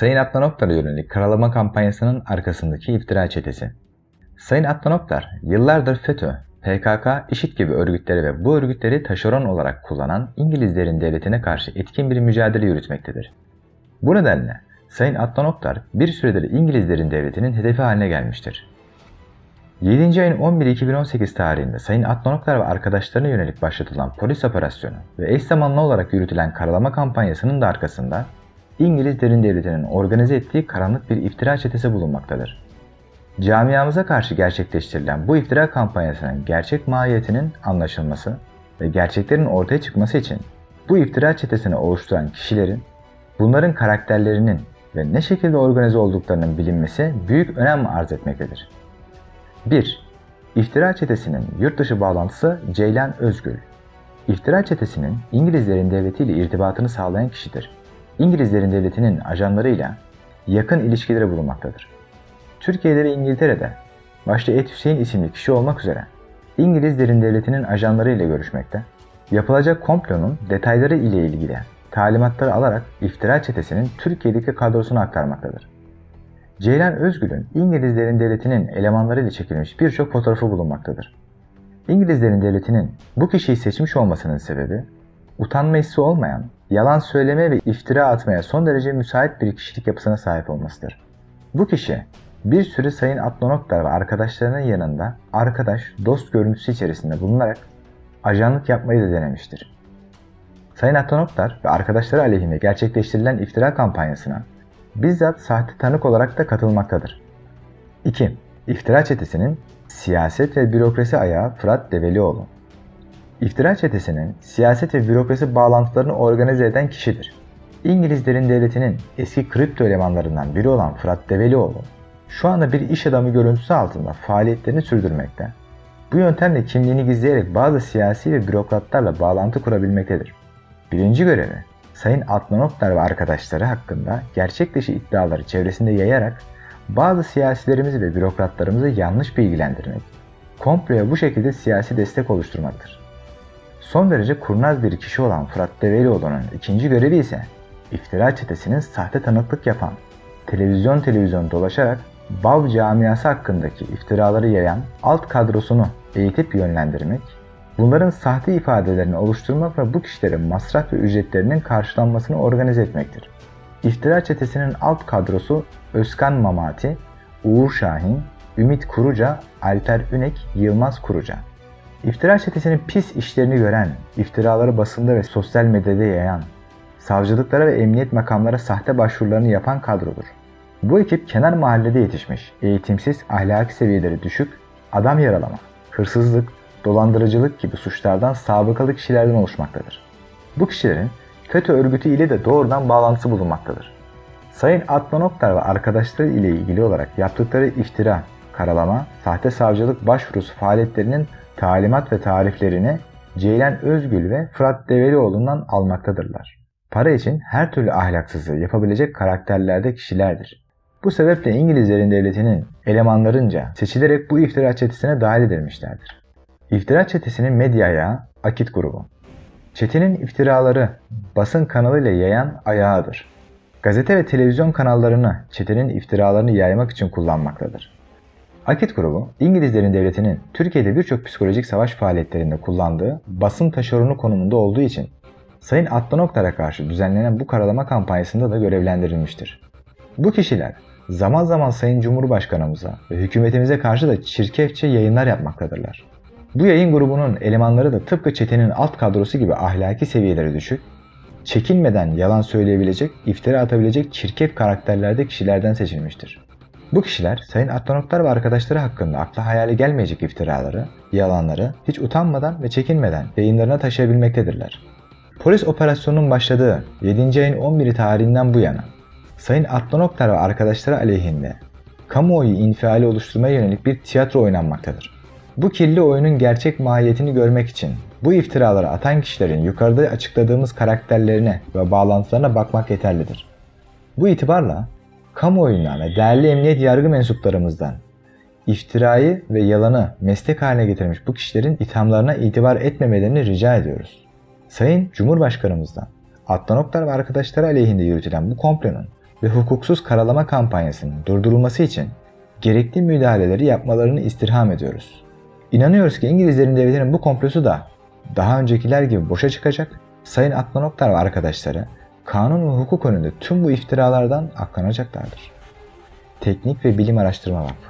Sayın Adnan Oktar'a yönelik karalama kampanyasının arkasındaki iftira çetesi. Sayın Adnan Oktar, yıllardır FETÖ, PKK, IŞİD gibi örgütleri ve bu örgütleri taşeron olarak kullanan İngilizlerin devletine karşı etkin bir mücadele yürütmektedir. Bu nedenle Sayın Adnan Oktar bir süredir İngilizlerin devletinin hedefi haline gelmiştir. 7. ayın 11 2018 tarihinde Sayın Adnan Oktar ve arkadaşlarına yönelik başlatılan polis operasyonu ve eş zamanlı olarak yürütülen karalama kampanyasının da arkasında İngiliz derin devletinin organize ettiği karanlık bir iftira çetesi bulunmaktadır. Camiamıza karşı gerçekleştirilen bu iftira kampanyasının gerçek mahiyetinin anlaşılması ve gerçeklerin ortaya çıkması için bu iftira çetesini oluşturan kişilerin, bunların karakterlerinin ve ne şekilde organize olduklarının bilinmesi büyük önem arz etmektedir. 1. İftira çetesinin yurt dışı bağlantısı Ceylan Özgül. İftira çetesinin İngilizlerin devletiyle irtibatını sağlayan kişidir. İngilizlerin devletinin ajanlarıyla yakın ilişkileri bulunmaktadır. Türkiye'de ve İngiltere'de başta Et Hüseyin isimli kişi olmak üzere İngilizlerin devletinin ajanlarıyla görüşmekte, yapılacak komplonun detayları ile ilgili talimatları alarak iftira çetesinin Türkiye'deki kadrosunu aktarmaktadır. Ceylan Özgül'ün İngilizlerin devletinin elemanlarıyla çekilmiş birçok fotoğrafı bulunmaktadır. İngilizlerin devletinin bu kişiyi seçmiş olmasının sebebi, utanma hissi olmayan, yalan söyleme ve iftira atmaya son derece müsait bir kişilik yapısına sahip olmasıdır. Bu kişi bir süre Sayın Adnan Oktar ve arkadaşlarının yanında arkadaş, dost görüntüsü içerisinde bulunarak ajanlık yapmayı da denemiştir. Sayın Adnan ve arkadaşları aleyhine gerçekleştirilen iftira kampanyasına bizzat sahte tanık olarak da katılmaktadır. 2. İftira çetesinin siyaset ve bürokrasi ayağı Fırat Develioğlu. İftira çetesinin siyaset ve bürokrasi bağlantılarını organize eden kişidir. İngilizlerin devletinin eski kripto elemanlarından biri olan Fırat Develioğlu, şu anda bir iş adamı görüntüsü altında faaliyetlerini sürdürmekte. Bu yöntemle kimliğini gizleyerek bazı siyasi ve bürokratlarla bağlantı kurabilmektedir. Birinci görevi, Sayın Adnan Oktar ve arkadaşları hakkında gerçek dışı iddiaları çevresinde yayarak bazı siyasilerimizi ve bürokratlarımızı yanlış bilgilendirmek, komploya bu şekilde siyasi destek oluşturmaktır. Son derece kurnaz bir kişi olan Fırat Develioğlu'nun ikinci görevi ise iftira çetesinin sahte tanıklık yapan, televizyon televizyon dolaşarak Bav camiası hakkındaki iftiraları yayan alt kadrosunu eğitip yönlendirmek, bunların sahte ifadelerini oluşturmak ve bu kişilerin masraf ve ücretlerinin karşılanmasını organize etmektir. İftira çetesinin alt kadrosu Özkan Mamati, Uğur Şahin, Ümit Kuruca, Alper Ünek, Yılmaz Kuruca. İftira çetesinin pis işlerini gören, iftiraları basında ve sosyal medyada yayan, savcılıklara ve emniyet makamlara sahte başvurularını yapan kadrodur. Bu ekip kenar mahallede yetişmiş, eğitimsiz, ahlaki seviyeleri düşük, adam yaralama, hırsızlık, dolandırıcılık gibi suçlardan sabıkalı kişilerden oluşmaktadır. Bu kişilerin FETÖ örgütü ile de doğrudan bağlantısı bulunmaktadır. Sayın Adnan Oktar ve arkadaşları ile ilgili olarak yaptıkları iftira, karalama, sahte savcılık başvurusu faaliyetlerinin talimat ve tariflerini Ceylan Özgül ve Fırat Develioğlu'ndan almaktadırlar. Para için her türlü ahlaksızlığı yapabilecek karakterlerde kişilerdir. Bu sebeple İngilizlerin devletinin elemanlarınca seçilerek bu iftira çetesine dahil edilmişlerdir. İftira çetesinin medya ayağı Akit grubu. Çetenin iftiraları basın kanalıyla yayan ayağıdır. Gazete ve televizyon kanallarını çetenin iftiralarını yaymak için kullanmaktadır. Akit grubu, İngilizlerin devletinin Türkiye'de birçok psikolojik savaş faaliyetlerinde kullandığı basın taşeronu konumunda olduğu için Sayın Adnan Oktar'a karşı düzenlenen bu karalama kampanyasında da görevlendirilmiştir. Bu kişiler zaman zaman Sayın Cumhurbaşkanımıza ve hükümetimize karşı da çirkefçe yayınlar yapmaktadırlar. Bu yayın grubunun elemanları da tıpkı çetenin alt kadrosu gibi ahlaki seviyeleri düşük, çekinmeden yalan söyleyebilecek, iftira atabilecek çirkef karakterlerde kişilerden seçilmiştir. Bu kişiler Sayın Adnan Oktar ve arkadaşları hakkında akla hayali gelmeyecek iftiraları, yalanları hiç utanmadan ve çekinmeden yayınlarına taşıyabilmektedirler. Polis operasyonunun başladığı 7. ayın 11 tarihinden bu yana Sayın Adnan Oktar ve arkadaşları aleyhinde kamuoyu infiali oluşturmaya yönelik bir tiyatro oynanmaktadır. Bu kirli oyunun gerçek mahiyetini görmek için bu iftiraları atan kişilerin yukarıda açıkladığımız karakterlerine ve bağlantılarına bakmak yeterlidir. Bu itibarla kamuoyundan ve değerli emniyet yargı mensuplarımızdan iftirayı ve yalanı meslek haline getirmiş bu kişilerin ithamlarına itibar etmemelerini rica ediyoruz. Sayın Cumhurbaşkanımızdan Adnan Oktar ve arkadaşları aleyhinde yürütülen bu komplonun ve hukuksuz karalama kampanyasının durdurulması için gerekli müdahaleleri yapmalarını istirham ediyoruz. İnanıyoruz ki İngilizlerin devletinin bu komplosu da daha öncekiler gibi boşa çıkacak, Sayın Adnan Oktar ve arkadaşları kanun ve hukuk önünde tüm bu iftiralardan aklanacaklardır. Teknik ve Bilim Araştırma Vakfı